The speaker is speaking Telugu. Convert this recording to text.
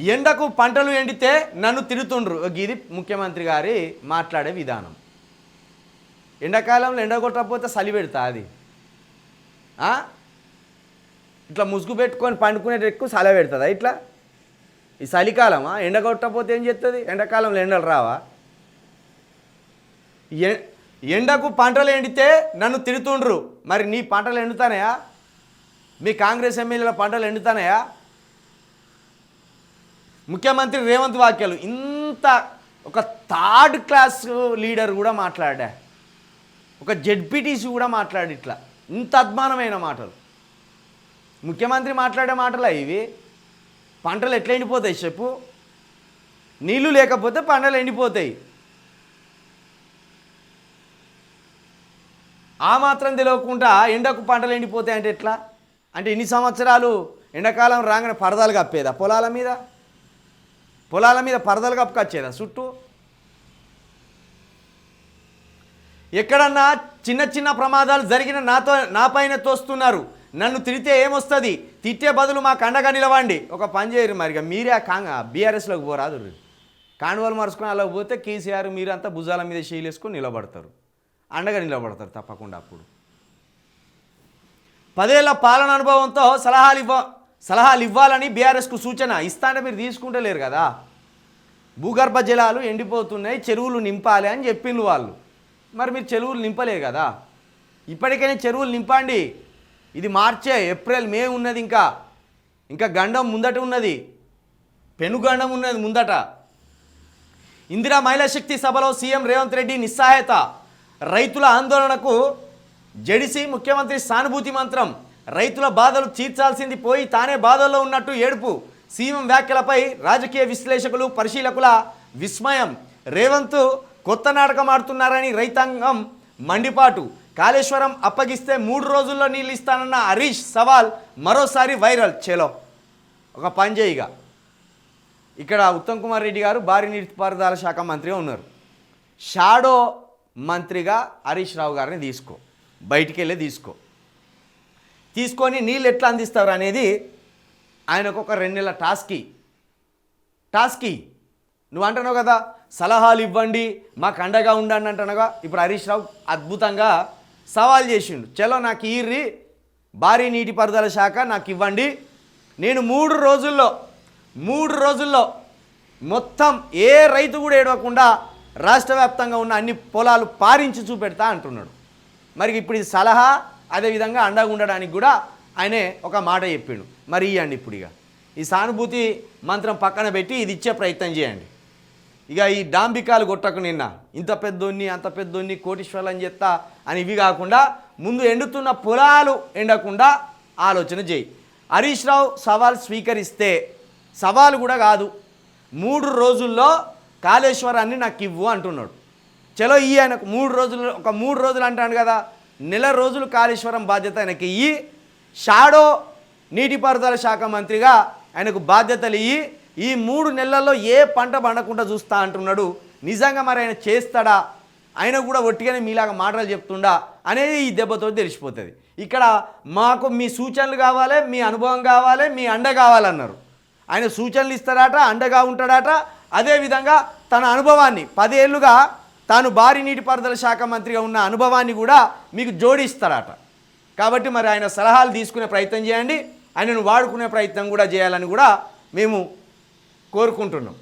ఎండకు పంటలు ఎండితే నన్ను తిడుతుండ్రు. ఇది ముఖ్యమంత్రి గారి మాట్లాడే విధానం. ఎండాకాలంలో ఎండ కొట్టకపోతే చలి పెడతా అది. ఇట్లా ముసుగు పెట్టుకొని పండుకునేట ఎక్కువ చలి పెడుతుందా ఇట్లా? ఈ చలికాలమా? ఎండ కొట్టకపోతే ఏం చేస్తుంది ఎండాకాలంలో ఎండలు రావా? ఎ- ఎండకు పంటలు ఎండితే నన్ను తిడుతుండ్రు. మరి నీ పంటలు ఎండుతానయా? మీ కాంగ్రెస్ ఎమ్మెల్యేల పంటలు ఎండుతానయా? ముఖ్యమంత్రి రేవంత్ వాక్యాలు. ఇంత ఒక థర్డ్ క్లాస్ లీడర్ కూడా మాట్లాడా. ఒక జెడ్పీటీసీ కూడా మాట్లాడి ఇట్లా. ఇంత అద్మానమైన మాటలు. ముఖ్యమంత్రి మాట్లాడే మాటలా ఇవి? పంటలు ఎట్లా ఎండిపోతాయి చెప్పు? నీళ్ళు లేకపోతే పంటలు ఎండిపోతాయి. ఆ మాత్రం తెలియకుండా ఎండకు పంటలు ఎండిపోతాయి అంటే ఎట్లా? అంటే ఇన్ని సంవత్సరాలు ఎండాకాలం రాగానే పరదాలు కప్పేదా? పొలాల మీద? పొలాల మీద పరదలు కప్పుకొచ్చేదా చుట్టూ ఎక్కడన్నా చిన్న చిన్న ప్రమాదాలు జరిగిన నాతో నా పైన తోస్తున్నారు. నన్ను తిడితే ఏమొస్తుంది? తిట్టే బదులు మాకు అండగా నిలవండి. ఒక పని చేయరు మరి మీరే ఆ కాంగ బీఆర్ఎస్లోకి పోరాదు కాండవాలు మరుచుకుని అలా పోతే కేసీఆర్ మీరంతా భుజాల మీద వేసుకొని నిలబడతారు. అండగా నిలబడతారు తప్పకుండా అప్పుడు. పదేళ్ళ పాలన అనుభవంతో సలహాలు ఇవ్వ సలహాలు ఇవ్వాలని బీఆర్ఎస్కు సూచన. ఇస్తానంటే మీరు తీసుకుంటలేరు కదా. భూగర్భ జలాలు ఎండిపోతున్నాయి చెరువులు నింపాలి అని చెప్పిండ్రు వాళ్ళు. మరి మీరు చెరువులు నింపలేరు కదా. ఇప్పటికైనా చెరువులు నింపండి. ఇది మార్చే ఏప్రిల్ మే ఉన్నది ఇంకా. ఇంకా గండం ముందట ఉన్నది. పెనుగండం ఉన్నది ముందట. ఇందిరా మహిళా శక్తి సభలో సీఎం రేవంత్ రెడ్డి నిస్సహాయత. రైతుల ఆందోళనకు జడిసి ముఖ్యమంత్రి సానుభూతి మంత్రం. రైతుల బాధలు తీర్చాల్సింది పోయి తానే బాధల్లో ఉన్నట్టు ఏడుపు. సీఎం వ్యాఖ్యలపై రాజకీయ విశ్లేషకులు పరిశీలకుల విస్మయం. రేవంత్ కొత్త నాటకం ఆడుతున్నారని రైతాంగం మండిపాటు. కాళేశ్వరం అప్పగిస్తే మూడు రోజుల్లో నీళ్ళు ఇస్తానన్న హరీష్ సవాల్ మరోసారి వైరల్. చేలో ఒక పని చేయిగా ఇక్కడ ఉత్తమ్ కుమార్ రెడ్డి గారు భారీ నీటిపారుదల శాఖ మంత్రిగా ఉన్నారు. షాడో మంత్రిగా హరీష్ రావు గారిని తీసుకో. బయటికి వెళ్ళి తీసుకో. తీసుకొని నీళ్ళు ఎట్లా అందిస్తారు అనేది ఆయనకు ఒక రెండు నెలల టాస్కి. టాస్కి. నువ్వు అంటున్నావు కదా సలహాలు ఇవ్వండి మాకు అండగా ఉండండి అంటున్నాగా ఇప్పుడు హరీష్ రావు అద్భుతంగా సవాల్ చేసిండు. చలో నాకు ఈర్రి భారీ నీటిపారుదల శాఖ నాకు ఇవ్వండి. నేను మూడు రోజుల్లో మూడు రోజుల్లో మొత్తం ఏ రైతు కూడా ఏడవకుండా రాష్ట్ర వ్యాప్తంగా ఉన్న అన్ని పొలాలు పారించి చూపెడతా అంటున్నాడు. మరి ఇప్పుడు ఇది సలహా అదేవిధంగా అండగా ఉండడానికి కూడా ఆయనే ఒక మాట చెప్పిండు. మరి ఇవ్వండి ఇప్పుడు ఇక. ఈ సానుభూతి మంత్రం పక్కన పెట్టి ఇది ఇచ్చే ప్రయత్నం చేయండి. ఇక ఈ డాంబికాలు కొట్టకు నిన్న. ఇంత పెద్దోన్ని అంత పెద్దోన్ని కోటీశ్వర్లు అని చెప్తా అని ఇవి కాకుండా ముందు ఎండుతున్న పొలాలు ఎండకుండా ఆలోచన చేయి. హరీష్ రావు సవాల్ స్వీకరిస్తే సవాలు కూడా కాదు. మూడు రోజుల్లో కాళేశ్వరాన్ని నాకు ఇవ్వు అంటున్నాడు. చలో ఇయ్యి ఆయనకు మూడు రోజులు ఒక మూడు రోజులు అంటాను కదా. నెల రోజులు కాళేశ్వరం బాధ్యత ఆయనకి ఇయ్యి షాడో నీటిపారుదల శాఖ మంత్రిగా ఆయనకు బాధ్యతలు ఇయ్యి ఈ మూడు నెలల్లో ఏ పంట పండకుండా చూస్తా అంటున్నాడు. నిజంగా మరి ఆయన చేస్తాడా? ఆయన కూడా ఒట్టిగానే మీలాగా మాటలు చెప్తుండా? అనేది ఈ దెబ్బతో తెలిసిపోతుంది. ఇక్కడ మాకు మీ సూచనలు కావాలి మీ అనుభవం కావాలి మీ అండ కావాలన్నారు. ఆయన సూచనలు ఇస్తాడట అండగా ఉంటాడట. అదేవిధంగా తన అనుభవాన్ని పదేళ్ళుగా తాను భారీ నీటిపారుదల శాఖ మంత్రిగా ఉన్న అనుభవాన్ని కూడా మీకు జోడిస్తాడట కాబట్టి మరి ఆయన సలహాలు తీసుకునే ప్రయత్నం చేయండి. ఆయనను వాడుకునే ప్రయత్నం కూడా చేయాలని కూడా మేము కోరుకుంటున్నాం.